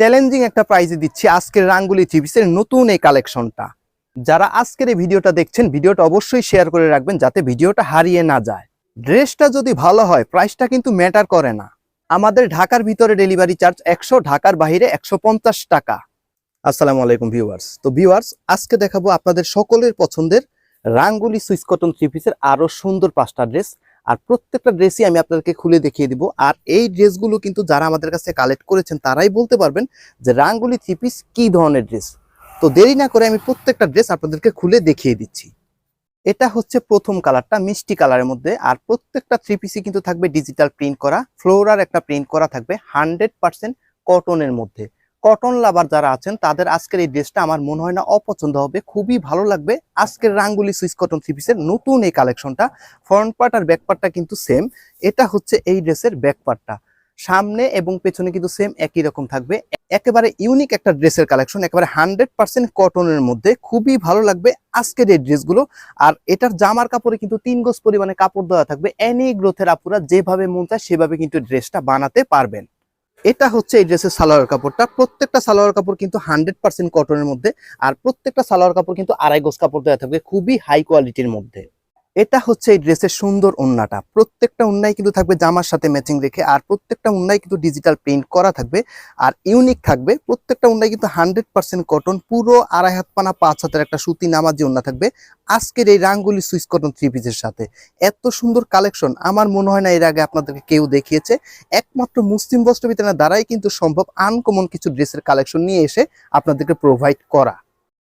Challenging একটা প্রাইজে দিচ্ছি আজকের রাঙ্গুলি থ্রি পিসের নতুন এই কালেকশনটা যারা আজকের এই ভিডিওটা দেখছেন, ভিডিওটা অবশ্যই শেয়ার করে রাখবেন যাতে ভিডিওটা হারিয়ে না যায়। ড্রেসটা যদি ভালো হয় প্রাইসটা কিন্তু ম্যাটার করে না। আমাদের ঢাকার ভিতরে ডেলিভারি চার্জ একশো, ঢাকার বাইরে একশো টাকা। আসসালামু আলাইকুম ভিউয়ার্স তো ভিউয়ার্স আজকে দেখাবো আপনাদের সকলের পছন্দের রাঙ্গুলি সুইস কটন থ্রি পিসের আরও সুন্দর পাঁচটা ড্রেস আর প্রত্যেকটা ড্রেসই আমি আপনাদেরকে খুলে দেখিয়ে দিব। আর এই ড্রেসগুলো কিন্তু যারা আমাদের কাছে কালেক্ট করেছেন, তারাই বলতে পারবেন যে রাঙ্গুলি থ্রি পিস কী ধরনের ড্রেস তো দেরি না করে আমি প্রত্যেকটা ড্রেস আপনাদেরকে খুলে দেখিয়ে দিচ্ছি। এটা হচ্ছে প্রথম কালারটা মিষ্টি কালারের মধ্যে। আর প্রত্যেকটা থ্রি পিসই কিন্তু থাকবে ডিজিটাল প্রিন্ট করা ফ্লোরার একটা প্রিন্ট করা থাকবে হান্ড্রেড পার্সেন্ট কটনের মধ্যে। কটন লাভার যারা আছেন, তাদের আজকের এই ড্রেসটা আমার মনে হয় না অপছন্দ হবে। খুবই ভালো লাগবে। আজকের রাঙ্গুলি সুইস কটন থ্রি পিসের নতুন এই কালেকশনটা ফ্রন্ট পার্ট আর ব্যাক পার্টটা কিন্তু সেম এটা হচ্ছে এই ড্রেসের ব্যাক পার্টটা সামনে এবং পেছনে কিন্তু সেম একই রকম থাকবে। একেবারে ইউনিক একটা ড্রেসের কালেকশন একেবারে হান্ড্রেড পার্সেন্ট কটনের মধ্যে। খুবই ভালো লাগবে আজকের এই ড্রেসগুলো আর এটার জামার কাপড়ে কিন্তু তিন গজ পরিমাণে কাপড় দেওয়া থাকবে। এনি গ্রোথের আপুরা যেভাবে মন চায় সেভাবে কিন্তু ড্রেসটা বানাতে পারবেন। এটা হচ্ছে এই ড্রেসের সালোয়ার কাপড়টা। প্রত্যেকটা সালোয়ার কাপড় কিন্তু হান্ড্রেড পার্সেন্ট কটনের মধ্যে, আর প্রত্যেকটা সালোয়ার কাপড় কিন্তু আড়াই গোস কাপড় দেওয়া থাকবে খুবই হাই কোয়ালিটির মধ্যে। এটা হচ্ছে এই ড্রেসের সুন্দর উন্নাটা প্রত্যেকটা উন্নাই কিন্তু থাকবে জামার সাথে ম্যাচিং রেখে, আর প্রত্যেকটা উন্নাই কিন্তু ডিজিটাল প্রিন্ট করা থাকবে, আর ইউনিক থাকবে। প্রত্যেকটা উন্নাই কিন্তু হান্ড্রেড পার্সেন্ট কটন পুরো আড়াই হাত পানা, পাঁচ হাতের একটা সুতি নামাজি উন্না থাকবে। আজকের এই রাঙ্গুলি সুইচ কটন থ্রি পিসের সাথে। এত সুন্দর কালেকশন আমার মনে হয় না এর আগে আপনাদেরকে কেউ দেখিয়েছে। একমাত্র মুসলিম বস্ত্র বিতানের দ্বারাই কিন্তু সম্ভব আনকমন কিছু ড্রেসের কালেকশন নিয়ে এসে আপনাদেরকে প্রোভাইড করা।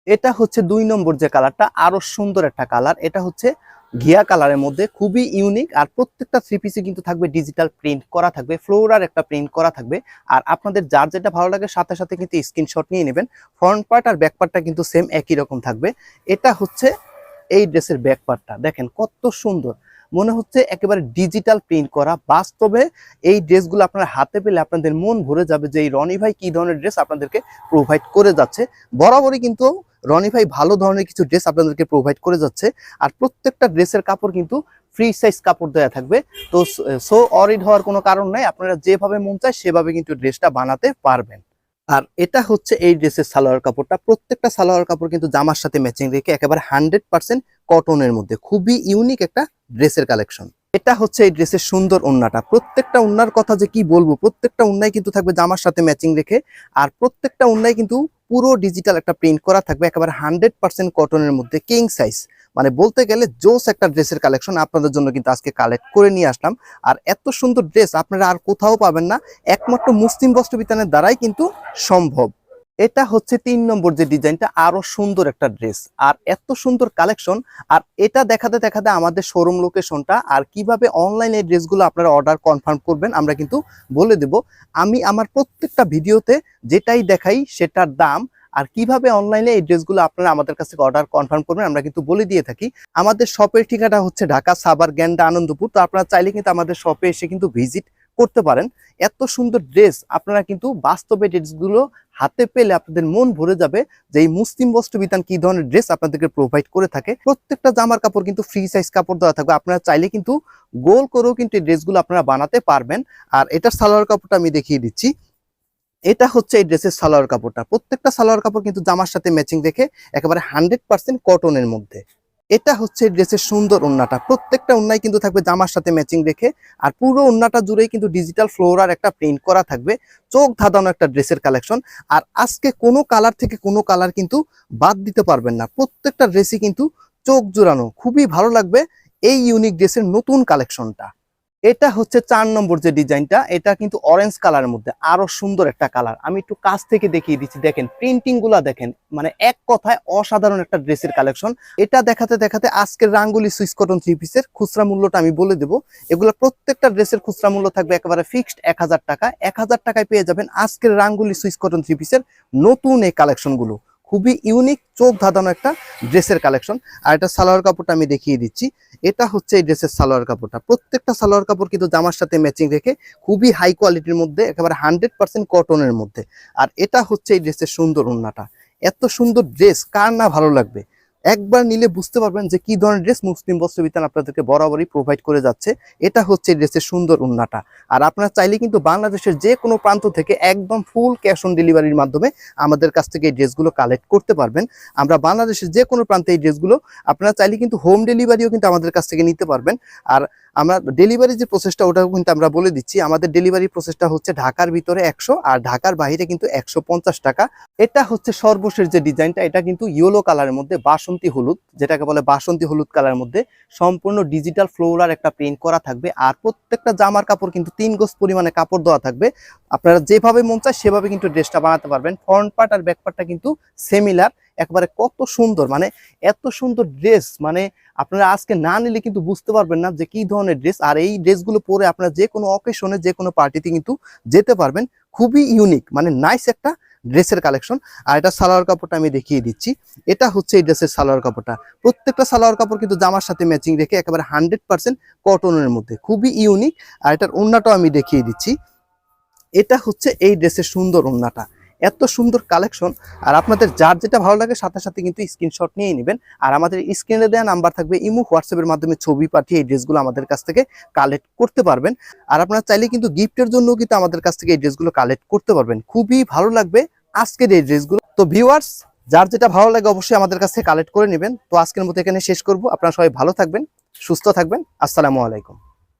এটা হচ্ছে দুই নম্বর যে কালারটা আরও সুন্দর একটা কালার এটা হচ্ছে ঘিয়া কালারের মধ্যে খুবই ইউনিক আর প্রত্যেকটা থ্রি পিসে কিন্তু থাকবে ডিজিটাল প্রিন্ট করা থাকবে ফ্লোরার একটা প্রিন্ট করা থাকবে। আর আপনাদের যার যেটা ভালো লাগে সাথে সাথে কিন্তু স্ক্রিনশট নিয়ে নেবেন। ফ্রন্ট পার্ট আর ব্যাক পার্টটা কিন্তু সেম একই রকম থাকবে। এটা হচ্ছে এই ড্রেসের ব্যাক পার্টটা দেখেন কত সুন্দর। মনে হচ্ছে একেবারে ডিজিটাল প্রিন্ট করা। বাস্তবে এই ড্রেসগুলো আপনারা হাতে পেলে আপনাদের মন ভরে যাবে যে এই রনি ভাই কি ধরনের ড্রেস আপনাদেরকে প্রোভাইড করে যাচ্ছে। বরাবরই কিন্তু রনি ভাই ভালো ধরনের কিছু ড্রেস আপনাদেরকে প্রোভাইড করে যাচ্ছে। আর প্রত্যেকটা ড্রেসের কাপড় কিন্তু ফ্রি সাইজ কাপড় দেওয়া থাকবে। তো সো অরিড হওয়ার কোনো কারণ নাই। আপনারা যেভাবে মন চায় সেভাবে কিন্তু ড্রেসটা বানাতে পারবেন। আর এটা হচ্ছে এই ড্রেসের সালোয়ার কাপড়টা। প্রত্যেকটা সালোয়ার কাপড় কিন্তু জামার সাথে ম্যাচিং রেখে একেবারে হান্ড্রেড পার্সেন্ট কটনের মধ্যে। খুবই ইউনিক একটা ড্রেসের কালেকশন এটা হচ্ছে এই ড্রেসের সুন্দর ওন্নাটা। প্রত্যেকটা ওন্নার কথা যে কি বলব, প্রত্যেকটা ওন্নাই কিন্তু থাকবে জামার সাথে ম্যাচিং রেখে, আর প্রত্যেকটা ওন্নাই কিন্তু পুরো ডিজিটাল একটা প্রিন্ট করা থাকবে, একেবারে হান্ড্রেড পার্সেন্ট কটনের মধ্যে কিং সাইজ মানে বলতে গেলে জোস একটা ড্রেসের কালেকশন আপনাদের জন্য কিন্তু আজকে কালেক্ট করে নিয়ে আসলাম। আর এত সুন্দর ড্রেস আপনারা আর কোথাও পাবেন না, একমাত্র মুসলিম বস্ত্র বিতানের দ্বারাই কিন্তু সম্ভব। এটা হচ্ছে তিন নম্বর যে ডিজাইনটা, আরও সুন্দর একটা ড্রেস। আর এত সুন্দর কালেকশন, আর এটা দেখাতে দেখাতে আমাদের শোরুম লোকেশনটা আর কীভাবে অনলাইনে ড্রেসগুলো আপনারা অর্ডার কনফার্ম করবেন, আমরা কিন্তু বলে দেব। আমি আমার প্রত্যেকটা ভিডিওতে যেটাই দেখাই সেটার দাম, আর কীভাবে অনলাইনে এই ড্রেসগুলো আপনারা আমাদের কাছ অর্ডার কনফার্ম করবেন, আমরা কিন্তু বলে দিয়ে থাকি। আমাদের শপের ঠিকানা হচ্ছে ঢাকা সাবার গ্যান্ডা আনন্দপুর, তো আপনারা চাইলে কিন্তু আমাদের শপে এসে কিন্তু ভিজিট করতে পারেন। এত সুন্দর ড্রেস আপনারা কিন্তু বাস্তবে ড্রেসগুলো হাতে পেলে আপনাদের মন ভরে যাবে যে এই মুসলিম বস্ত্র বিধান কি ধরনের ড্রেস আপনাদেরকে প্রোভাইড করে থাকে। প্রত্যেকটা জামার কাপড় কিন্তু ফ্রি সাইজ কাপড় দেওয়া থাকবে। আপনারা চাইলে কিন্তু গোল করেও কিন্তু এই ড্রেসগুলো আপনারা বানাতে পারবেন। আর এটার সালোয়ার কাপড়টা আমি দেখিয়ে দিচ্ছি। এটা হচ্ছে এই ড্রেসের সালোয়ার কাপড়টা। প্রত্যেকটা সালোয়ার কাপড় কিন্তু জামার সাথে ম্যাচিং রেখে একেবারে হান্ড্রেড পার্সেন্ট কটনের মধ্যে। এটা হচ্ছে ড্রেসের সুন্দর ওন্নাটা প্রত্যেকটা ওন্নাই কিন্তু থাকবে জামার সাথে ম্যাচিং রেখে, আর পুরো ওন্নাটা জুড়েই কিন্তু ডিজিটাল ফ্লোরার একটা প্রিন্ট করা থাকবে। চোখ ধাঁধানো একটা ড্রেসের কালেকশন আর আজকে কোনো কালার থেকে কোনো কালার কিন্তু বাদ দিতে পারবেন না। প্রত্যেকটা ড্রেসই কিন্তু চোখ জোড়ানো। খুবই ভালো লাগবে এই ইউনিক ড্রেসের নতুন কালেকশনটা এটা হচ্ছে চার নম্বর যে ডিজাইনটা, এটা কিন্তু অরেঞ্জ কালারের মধ্যে, আরও সুন্দর একটা কালার আমি একটু কাছ থেকে দেখিয়ে দিচ্ছি, দেখেন প্রিন্টিংগুলা দেখেন মানে এক কথায় অসাধারণ একটা ড্রেসের কালেকশন এটা দেখাতে দেখাতে আজকের রাঙ্গুলি সুইস কটন থ্রি পিসের খুচরা মূল্যটা আমি বলে দেবো। এগুলো প্রত্যেকটা ড্রেসের খুচরা মূল্য থাকবে একেবারে ফিক্সড এক হাজার টাকা। এক হাজার টাকায় পেয়ে যাবেন আজকের রাঙ্গুলি সুইস কটন থ্রি পিসের নতুন এই কালেকশনগুলো খুবই ইউনিক চোখ ধাঁধানো একটা ড্রেসের কালেকশন আর এটা সালোয়ার কাপড়টা আমি দেখিয়ে দিচ্ছি। এটা হচ্ছে এই ড্রেসের সালোয়ার কাপড়টা। প্রত্যেকটা সালোয়ার কাপড় কিন্তু জামার সাথে ম্যাচিং রেখে খুবই হাই কোয়ালিটির মধ্যে, একেবারে হান্ড্রেড পার্সেন্ট কটনের মধ্যে। আর এটা হচ্ছে এই ড্রেসের সুন্দর উন্নাটা এত সুন্দর ড্রেস কার না ভালো লাগবে? একবার নিলে বুঝতে পারবেন যে কি ধরনের ড্রেস মুসলিম বস্ত্র বিতান আপনাদেরকে বরাবরই প্রোভাইড করে যাচ্ছে। এটা হচ্ছে ড্রেসের সুন্দর উন্নাটা। আর আপনারা চাইলে কিন্তু বাংলাদেশের যে কোনো প্রান্ত থেকে একদম ফুল ক্যাশ অন ডেলিভারির মাধ্যমে আমাদের কাছ থেকে এই ড্রেসগুলো কালেক্ট করতে পারবেন। আমরা বাংলাদেশের যে কোনো প্রান্তে এই ড্রেসগুলো আপনারা চাইলে কিন্তু হোম ডেলিভারিও কিন্তু আমাদের কাছ থেকে নিতে পারবেন। আর আমরা ডেলিভারি যে প্রসেসটা ওটাও কিন্তু আমরা বলে দিচ্ছি। আমাদের ডেলিভারি প্রসেসটা হচ্ছে ঢাকার ভিতরে একশো, আর ঢাকার বাইরে কিন্তু একশো পঞ্চাশ টাকা। এটা হচ্ছে সর্বশেষ যে ডিজাইনটা এটা কিন্তু ইয়েলো কালারের মধ্যে, বাসন্তী হলুদ, যেটাকে বলে বাসন্তী হলুদ কালারের মধ্যে, সম্পূর্ণ ডিজিটাল ফ্লোরার একটা প্রিন্ট করা থাকবে। আর প্রত্যেকটা জামার কাপড় কিন্তু তিন গোজ পরিমাণে কাপড় দেওয়া থাকবে। আপনারা যেভাবে মন চায়, সেভাবে কিন্তু ড্রেসটা বানাতে পারবেন। ফ্রন্ট পার্ট আর ব্যাক পার্টটা কিন্তু সেমিলার একবারে কত সুন্দর মানে এত সুন্দর ড্রেস মানে আপনারা আজকে না নিলে কিন্তু বুঝতে পারবেন না যে কি ধরনের ড্রেস আর এই ড্রেসগুলো পরে আপনারা যে কোনো অকেশনে যে কোনো পার্টিতে কিন্তু যেতে পারবেন। খুবই ইউনিক মানে নাইস একটা ড্রেসের কালেকশন আর এটা সালোয়ার কাপড়টা আমি দেখিয়ে দিচ্ছি। এটা হচ্ছে এই ড্রেসের সালোয়ার কাপড়টা। প্রত্যেকটা সালোয়ার কাপড় কিন্তু জামার সাথে ম্যাচিং রেখে একেবারে হান্ড্রেড পার্সেন্ট কটনের মধ্যে। খুবই ইউনিক আর এটার ওড়নাটাও আমি দেখিয়ে দিচ্ছি। এটা হচ্ছে এই ড্রেসের সুন্দর ওড়নাটা। এত সুন্দর কালেকশন আর আপনাদের যার যেটা ভালো লাগে, সাথে সাথে কিন্তু স্ক্রিনশট নিয়ে নেবেন। আর আমাদের স্ক্রিনে দেওয়া নাম্বার থাকবে ইমো হোয়াটসঅ্যাপের মাধ্যমে ছবি পাঠিয়ে এই ড্রেসগুলো আমাদের কাছ থেকে কালেক্ট করতে পারবেন। আর আপনারা চাইলে কিন্তু গিফটের জন্য কিন্তু আমাদের কাছ থেকে এই ড্রেসগুলো কালেক্ট করতে পারবেন। খুবই ভালো লাগবে আজকের এই ড্রেসগুলো তো ভিউয়ার্স যার যেটা ভালো লাগে অবশ্যই আমাদের কাছ থেকে কালেক্ট করে নেবেন। তো আজকের মতো এখানে শেষ করব। আপনারা সবাই ভালো থাকবেন, সুস্থ থাকবেন। আসসালামু আলাইকুম।